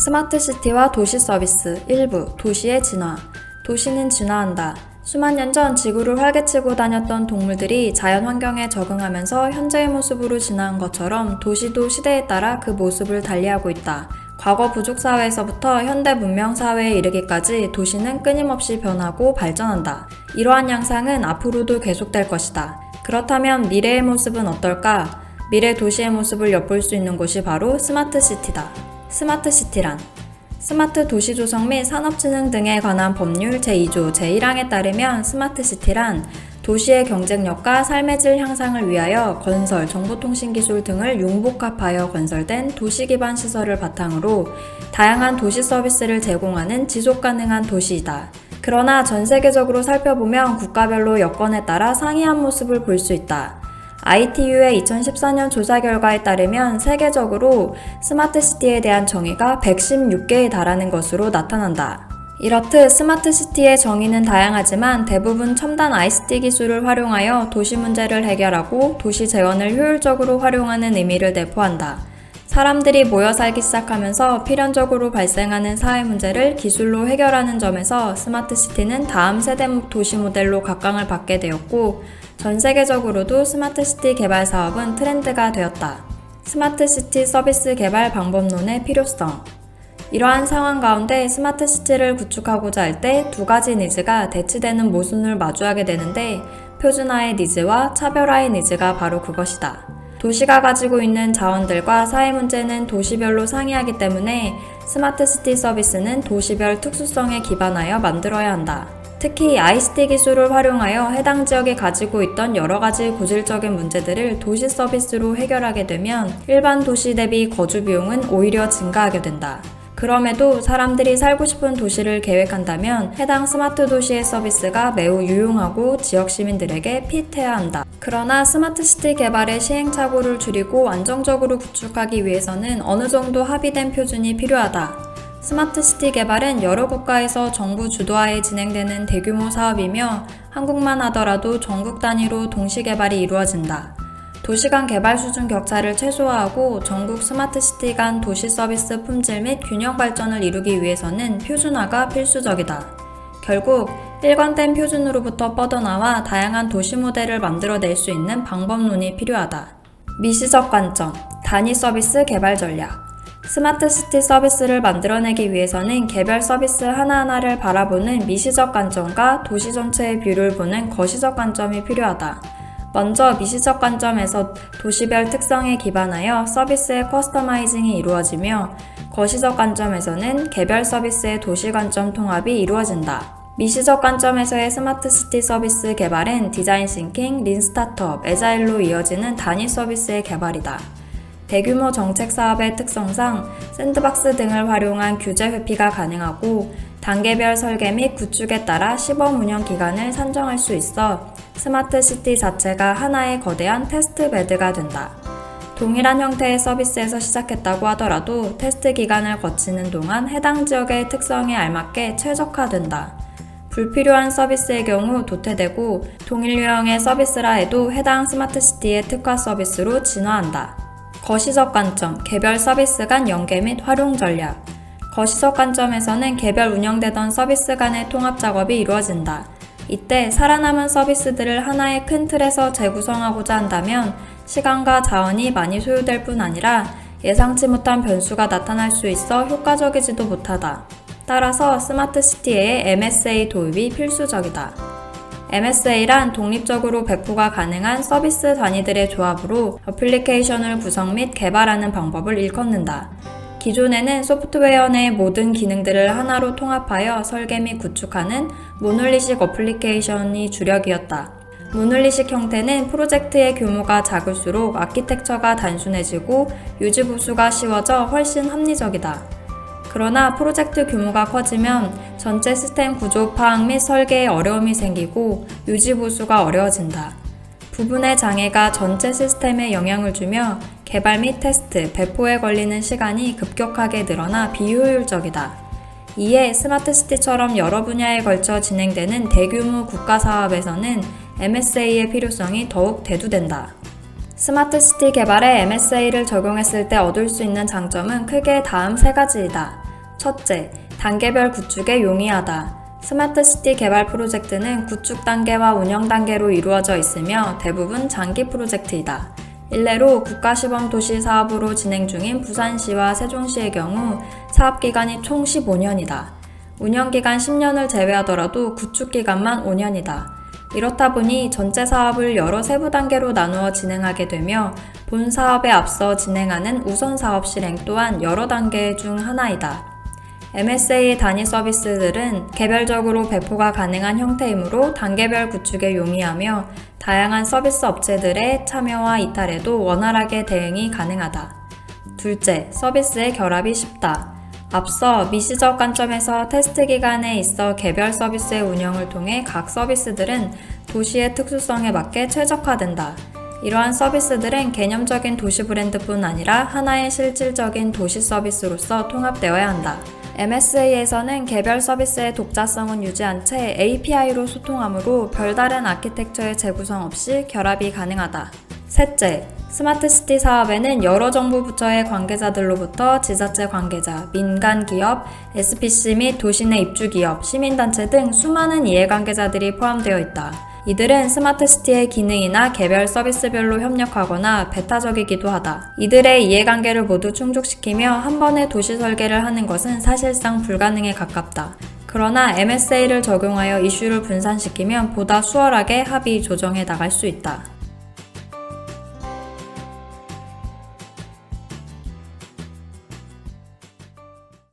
스마트시티와 도시 서비스 일부 도시의 진화. 도시는 진화한다. 수만 년 전 지구를 활개치고 다녔던 동물들이 자연 환경에 적응하면서 현재의 모습으로 진화한 것처럼 도시도 시대에 따라 그 모습을 달리하고 있다. 과거 부족 사회에서부터 현대 문명 사회에 이르기까지 도시는 끊임없이 변하고 발전한다. 이러한 양상은 앞으로도 계속될 것이다. 그렇다면 미래의 모습은 어떨까? 미래 도시의 모습을 엿볼 수 있는 곳이 바로 스마트 시티다. 스마트 시티란 스마트 도시 조성 및 산업진흥 등에 관한 법률 제2조 제1항에 따르면 스마트 시티란 도시의 경쟁력과 삶의 질 향상을 위하여 건설, 정보통신기술 등을 융복합하여 건설된 도시 기반 시설을 바탕으로 다양한 도시 서비스를 제공하는 지속 가능한 도시이다. 그러나 전 세계적으로 살펴보면 국가별로 여건에 따라 상이한 모습을 볼 수 있다. ITU의 2014년 조사 결과에 따르면 세계적으로 스마트 시티에 대한 정의가 116개에 달하는 것으로 나타난다. 이렇듯 스마트 시티의 정의는 다양하지만 대부분 첨단 ICT 기술을 활용하여 도시 문제를 해결하고 도시 재원을 효율적으로 활용하는 의미를 내포한다. 사람들이 모여 살기 시작하면서 필연적으로 발생하는 사회 문제를 기술로 해결하는 점에서 스마트 시티는 다음 세대 도시 모델로 각광을 받게 되었고 전 세계적으로도 스마트 시티 개발 사업은 트렌드가 되었다. 스마트 시티 서비스 개발 방법론의 필요성. 이러한 상황 가운데 스마트 시티를 구축하고자 할 때 두 가지 니즈가 대치되는 모순을 마주하게 되는데 표준화의 니즈와 차별화의 니즈가 바로 그것이다. 도시가 가지고 있는 자원들과 사회 문제는 도시별로 상이하기 때문에 스마트 시티 서비스는 도시별 특수성에 기반하여 만들어야 한다. 특히 ICT 기술을 활용하여 해당 지역이 가지고 있던 여러 가지 고질적인 문제들을 도시 서비스로 해결하게 되면 일반 도시 대비 거주 비용은 오히려 증가하게 된다. 그럼에도 사람들이 살고 싶은 도시를 계획한다면 해당 스마트 도시의 서비스가 매우 유용하고 지역 시민들에게 핏해야 한다. 그러나 스마트 시티 개발의 시행착오를 줄이고 안정적으로 구축하기 위해서는 어느 정도 합의된 표준이 필요하다. 스마트 시티 개발은 여러 국가에서 정부 주도하에 진행되는 대규모 사업이며 한국만 하더라도 전국 단위로 동시 개발이 이루어진다. 도시 간 개발 수준 격차를 최소화하고 전국 스마트 시티 간 도시 서비스 품질 및 균형 발전을 이루기 위해서는 표준화가 필수적이다. 결국 일관된 표준으로부터 뻗어나와 다양한 도시 모델을 만들어낼 수 있는 방법론이 필요하다. 미시적 관점, 단위 서비스 개발 전략. 스마트 시티 서비스를 만들어내기 위해서는 개별 서비스 하나하나를 바라보는 미시적 관점과 도시 전체의 뷰를 보는 거시적 관점이 필요하다. 먼저 미시적 관점에서 도시별 특성에 기반하여 서비스의 커스터마이징이 이루어지며 거시적 관점에서는 개별 서비스의 도시 관점 통합이 이루어진다. 미시적 관점에서의 스마트 시티 서비스 개발은 디자인 싱킹, 린 스타트업, 에자일로 이어지는 단위 서비스의 개발이다. 대규모 정책 사업의 특성상 샌드박스 등을 활용한 규제 회피가 가능하고 단계별 설계 및 구축에 따라 시범 운영 기간을 산정할 수 있어 스마트 시티 자체가 하나의 거대한 테스트 베드가 된다. 동일한 형태의 서비스에서 시작했다고 하더라도 테스트 기간을 거치는 동안 해당 지역의 특성에 알맞게 최적화된다. 불필요한 서비스의 경우 도태되고 동일 유형의 서비스라 해도 해당 스마트 시티의 특화 서비스로 진화한다. 거시적 관점, 개별 서비스 간 연계 및 활용 전략. 거시적 관점에서는 개별 운영되던 서비스 간의 통합 작업이 이루어진다. 이때 살아남은 서비스들을 하나의 큰 틀에서 재구성하고자 한다면 시간과 자원이 많이 소요될 뿐 아니라 예상치 못한 변수가 나타날 수 있어 효과적이지도 못하다. 따라서 스마트 시티에 MSA 도입이 필수적이다. MSA란 독립적으로 배포가 가능한 서비스 단위들의 조합으로 어플리케이션을 구성 및 개발하는 방법을 일컫는다. 기존에는 소프트웨어 내 모든 기능들을 하나로 통합하여 설계 및 구축하는 모놀리식 어플리케이션이 주력이었다. 모놀리식 형태는 프로젝트의 규모가 작을수록 아키텍처가 단순해지고 유지 보수가 쉬워져 훨씬 합리적이다. 그러나 프로젝트 규모가 커지면 전체 시스템 구조 파악 및 설계에 어려움이 생기고 유지 보수가 어려워진다. 부분의 장애가 전체 시스템에 영향을 주며 개발 및 테스트, 배포에 걸리는 시간이 급격하게 늘어나 비효율적이다. 이에 스마트 시티처럼 여러 분야에 걸쳐 진행되는 대규모 국가 사업에서는 MSA의 필요성이 더욱 대두된다. 스마트 시티 개발에 MSA를 적용했을 때 얻을 수 있는 장점은 크게 다음 세 가지이다. 첫째, 단계별 구축에 용이하다. 스마트 시티 개발 프로젝트는 구축 단계와 운영 단계로 이루어져 있으며 대부분 장기 프로젝트이다. 일례로 국가시범 도시 사업으로 진행 중인 부산시와 세종시의 경우 사업 기간이 총 15년이다. 운영 기간 10년을 제외하더라도 구축 기간만 5년이다. 이렇다 보니 전체 사업을 여러 세부 단계로 나누어 진행하게 되며 본 사업에 앞서 진행하는 우선 사업 실행 또한 여러 단계 중 하나이다. MSA 단위 서비스들은 개별적으로 배포가 가능한 형태이므로 단계별 구축에 용이하며 다양한 서비스 업체들의 참여와 이탈에도 원활하게 대응이 가능하다. 둘째, 서비스의 결합이 쉽다. 앞서 미시적 관점에서 테스트 기간에 있어 개별 서비스의 운영을 통해 각 서비스들은 도시의 특수성에 맞게 최적화된다. 이러한 서비스들은 개념적인 도시 브랜드뿐 아니라 하나의 실질적인 도시 서비스로서 통합되어야 한다. MSA에서는 개별 서비스의 독자성은 유지한 채 API로 소통하므로 별다른 아키텍처의 재구성 없이 결합이 가능하다. 셋째, 스마트시티 사업에는 여러 정부 부처의 관계자들로부터 지자체 관계자, 민간 기업, SPC 및 도시 내 입주 기업, 시민단체 등 수많은 이해관계자들이 포함되어 있다. 이들은 스마트시티의 기능이나 개별 서비스별로 협력하거나 배타적이기도 하다. 이들의 이해관계를 모두 충족시키며 한 번에 도시 설계를 하는 것은 사실상 불가능에 가깝다. 그러나 MSA를 적용하여 이슈를 분산시키면 보다 수월하게 합의 조정해 나갈 수 있다.